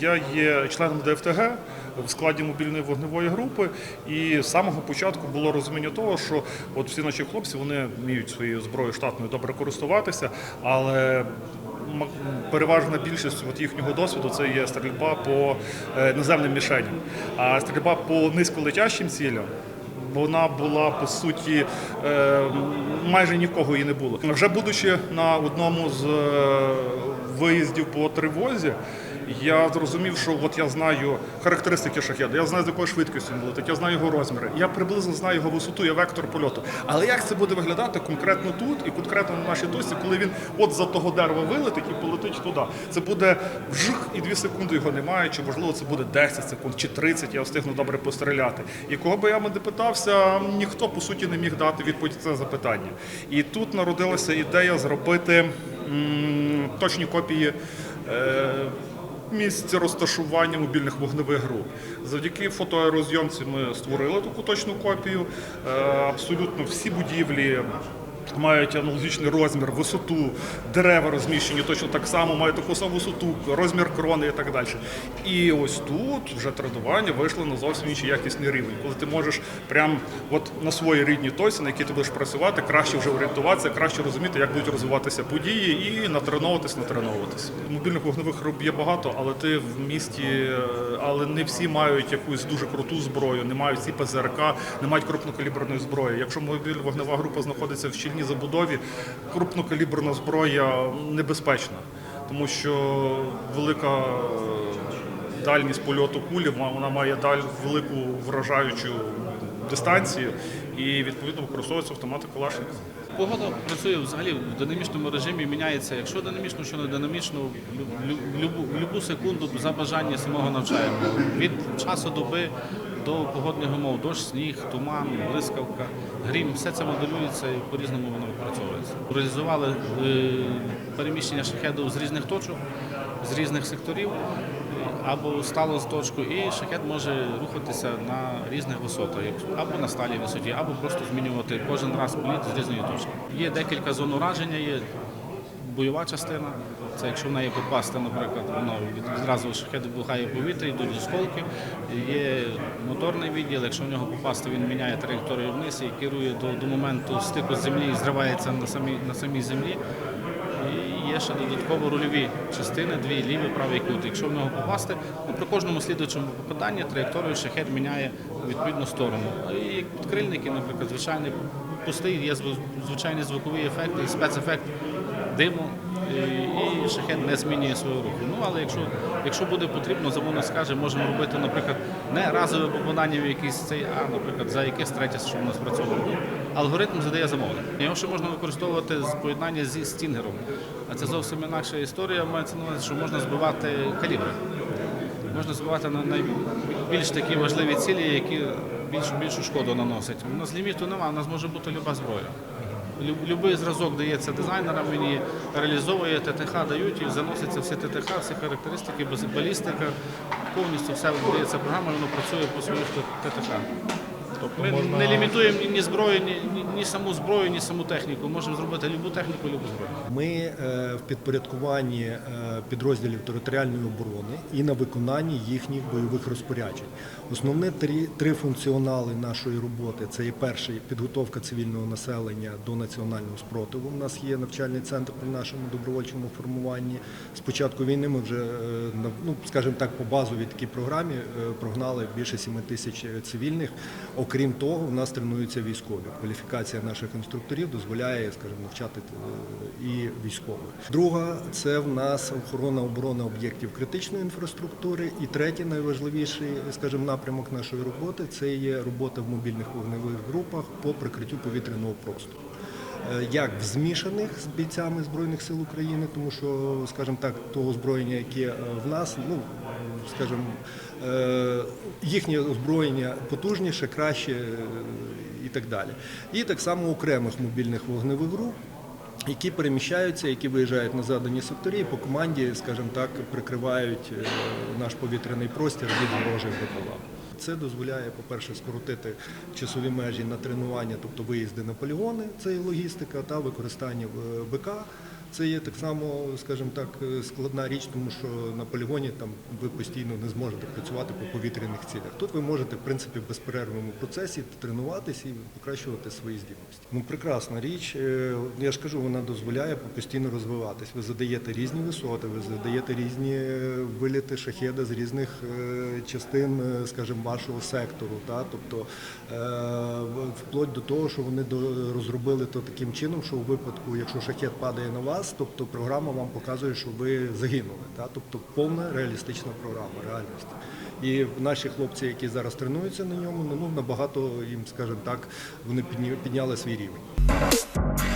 Я є членом ДФТГ в складі мобільної вогневої групи, і з самого початку було розуміння того, що от всі наші хлопці вони вміють своєю зброєю штатною добре користуватися, але переважна більшість от їхнього досвіду це є стрільба по е, наземним мішеням, а стрільба по низьколетящим цілям. Вона була по суті е, майже нікого її не було. Вже будучи на одному з е, виїздів по тривозі, я зрозумів, що от я знаю характеристики шахеда, я знаю, з якою швидкістю він летить, я знаю його розміри, я приблизно знаю його висоту, я вектор польоту. Але як це буде виглядати конкретно тут і конкретно на нашій точці, коли він от за того дерева вилетить і полетить туди? Це буде вжих і дві секунди його немає, чи можливо це буде 10 секунд чи 30, я встигну добре постріляти. І кого би я не питався, ніхто по суті не міг дати відповідь на це запитання. І тут народилася ідея зробити м, точні копії. Е, Місце розташування мобільних вогневих груп. Завдяки фотоаерозйомці ми створили таку точну копію. Е, Абсолютно всі будівлі мають аналогічний розмір, висоту, дерева розміщені точно так само, мають таку саму висоту, розмір крони і так далі. І ось тут вже тренування вийшло на зовсім інший якісний рівень, коли ти можеш прям от на своїй рідній точці, на якій ти будеш працювати, краще вже орієнтуватися, краще розуміти, як будуть розвиватися події, і натреновуватись, натреновуватись. Мобільних вогневих груп є багато, але ти в місті, е, але не всі мають якусь дуже круту зброю, не мають всі ПЗРК, не мають крупнокаліберної зброї. Якщо мобільна вогнева група знаходиться в щільній забудові, крупнокаліберна зброя небезпечна, тому що велика е, дальність польоту кулі вона має даль велику вражаючу дистанцію і відповідно використовується автомати Калашникова. Погода працює взагалі в динамічному режимі, міняється. Якщо динамічно, що не динамічно, в любу секунду за бажання самого навчаємо. Від часу доби до погодних умов, дощ, сніг, туман, блискавка, грім, все це моделюється і по-різному воно відпрацьовується. Реалізували е, переміщення шахеду з різних точок, з різних секторів. Або стало з точку, і шахет може рухатися на різних висотах, або на сталій висоті, або просто змінювати кожен раз політ з різної точки. Є декілька зон ураження, є бойова частина. Це якщо в неї попасти, наприклад, воно відразу шахет вибухає повітря, йдуть осколки. Є моторний відділ, якщо в нього попасти, він міняє траєкторію вниз і керує до, до моменту стику з землі і зривається на самій, на самій землі. Є ще додатково рульові частини, дві ліві, правий кут. Якщо в нього попасти, ну, при кожному слідуючому попаданні траєкторію шахет міняє відповідну сторону. І підкрильники, наприклад, звичайний пустий, є зв- звичайний звуковий ефект і спецефект диму, і, шахет не змінює свою руху. Ну але якщо, якщо буде потрібно, замовник скаже, можемо робити, наприклад, не разове попадання в якийсь цей, а, наприклад, за якесь третє, що в нас працює. Алгоритм задає замовник. Його ще можна використовувати з поєднання зі стінгером. А це зовсім інакша історія. Мається на увазі, що можна збивати калібри. Можна збивати на найбільш такі важливі цілі, які більшу більшу шкоду наносять. У нас ліміту немає, у нас може бути люба зброя. Люб- Любий зразок дається дизайнерам, він її реалізовує, ТТХ дають і заноситься всі ТТХ, всі характеристики, балістика, повністю все дається програма, воно працює по своїх ТТХ. Тобто Ми можна не лімітуємо ні- ні зброю, ні, ні, ні саму зброю, ні саму техніку. Можемо зробити любу техніку, любу зброю. Ми е, в підпорядкуванні е, підрозділів територіальної оборони і на виконанні їхніх бойових розпоряджень. Основні три, три функціонали нашої роботи це є перший підготовка цивільного населення до національного спротиву. У нас є навчальний центр при нашому добровольчому формуванні. З початку війни ми вже е, ну, скажімо так, по базовій такій програмі е, прогнали більше 7 тисяч е, цивільних. Окрім того, у нас тренуються військові. Кваліфікація наших інструкторів дозволяє, скажімо, навчати е, і військових. Друга це в нас охорона оборона об'єктів критичної інфраструктури. І третій найважливіший, скажімо, напрямок нашої роботи це є робота в мобільних вогневих групах по прикриттю повітряного простору. Е, Як в змішаних з бійцями Збройних сил України, тому що, скажімо так, того озброєння, яке е, в нас, ну скажімо, е, їхнє озброєння потужніше, краще е, і так далі. І так само окремих мобільних вогневих груп. Які переміщаються, які виїжджають на задані секторі, і по команді, скажімо так, прикривають е, наш повітряний простір від ворожих БПЛА. Це дозволяє, по-перше, скоротити часові межі на тренування, тобто виїзди на полігони, це і логістика та використання БК. Це є так само, скажімо так, е, складна річ, тому що на полігоні там ви постійно не зможете працювати по повітряних цілях. Тут ви можете, в принципі, в безперервному процесі тренуватися і покращувати свої здібності. Ну, прекрасна річ. Е, Я ж кажу, вона дозволяє постійно розвиватись. Ви задаєте різні висоти, ви задаєте різні е, виліти шахеда з різних частин, скажімо, вашого сектору. Та? Тобто вплоть до того, що вони розробили то таким чином, що у випадку, якщо шахет падає на вас, тобто програма вам показує, що ви загинули. Та? Тобто повна реалістична програма реальність. І наші хлопці, які зараз тренуються на ньому, ну набагато їм, скажімо так, вони підняли свій рівень.